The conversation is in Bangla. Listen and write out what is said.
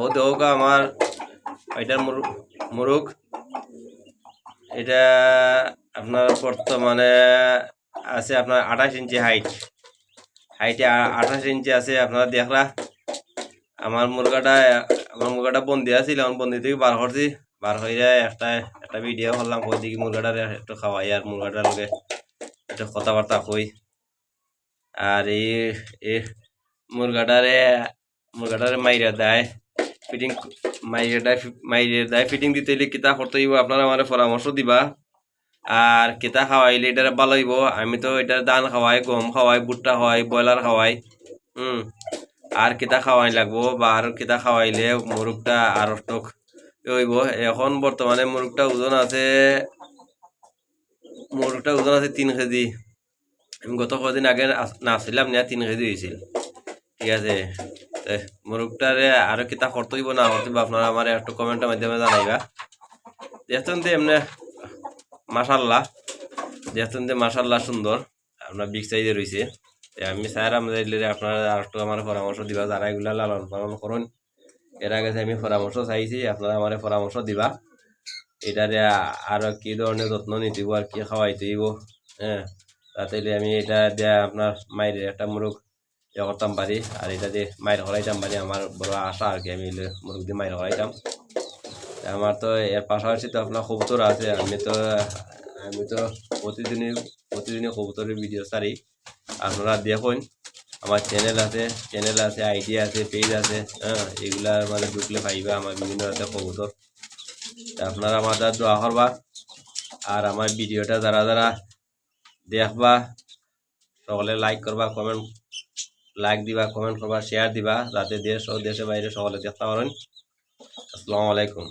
ও দেখ আমার এটার মুরুগ এটা আপনার বর্তমানে আছে আপনার আঠাশ ইঞ্চি হাইট হাইটে আঠাশ ইঞ্চি আছে, আপনারা দেখলা। আমার মুরগাটা আমার মুরগাটা বন্দি আছিল, এখন বন্দি থেকে বার করছি। বার হয়ে একটা একটা ভিডিও করলাম, কই দিকে মুরগাটারে একটু খাওয়াই আর মুরগাটার লগে একটু কথাবার্তা কই। আর এই মুরগাটারে ফিটিং ফিটিং দিতে হইলে কিতা করতে হইব? আপনারা আমার পরামর্শ দিবা। আর কিতা খাওয়াইলে এটারে ভালো হইব? আমি তো এটার ধান খাওয়াই, গম খাওয়াই, ভুট্টা খাওয়াই, ব্রয়লার খাওয়াই, হুম। আর কিতা খাওয়াই লাগবো? বা আর কিতা খাওয়াইলে মুরগটা আর টক হইব। এখন বর্তমানে মুরগটা ওজন আছে, মুরগটা ওজন আছে তিন কেজি। আমি গত কদিন আগে নাছিলাম না তিন কেজি হয়েছিল ঠিক আছে? তে মুরগটারে আর কিতা হইব না করতে হইব আপনারা আমার একটু কমেন্টের মাধ্যমে জানাইবা। দেখতেন যে এমনি মাসাল্লাহ দেখতেন যে মাসাল্লাহ সুন্দর আপনার বিগ সাইজে রয়েছে আমি স্যার আমাদের আপনারা আর একটু আমার পরামর্শ দিবা, যারা এগুলা লালন পালন করুন। এর আগে আমি পরামর্শ চাইছি, আপনারা আমার পরামর্শ দিবা। এটারে আরও কি ধরনের যত্ন নিতে আর কি খাওয়াইতে হ্যাঁ? তাতে আমি এটা দিয়ে আপনার মায়ের একটা মুরগ ইয়ে করতাম পারি আর এটা দিয়ে মায়ের হরাইতাম পারি আমার বড় আশা আর কি, আমি মুরগ দিয়ে মায়ের হরাইতাম আমার তো এর পাশাপাশি তো আপনার কবুতর আছে, আমি তো আমি তো প্রতিদিনই প্রতিদিনই কবুতরের ভিডিও ছাড়ি। আপনারা দেখুন, আমার চ্যানেল আছে চ্যানেল আছে আইডি আছে পেজ আছে হ্যাঁ এগুলার মানে ঢুকলে পাইবা আমার বিভিন্ন আছে কবুতর। আপনারা আমাদের দোয়া করবা, আর আমার ভিডিওটা যারা যারা দেখবা, সকলে লাইক করবা কমেন্ট লাইক দিবা কমেন্ট করবা শেয়ার দিবা। যাতে দেশ ও দেশের বাইরে সকলে দেখতে পারেন আসসালামু আলাইকুম।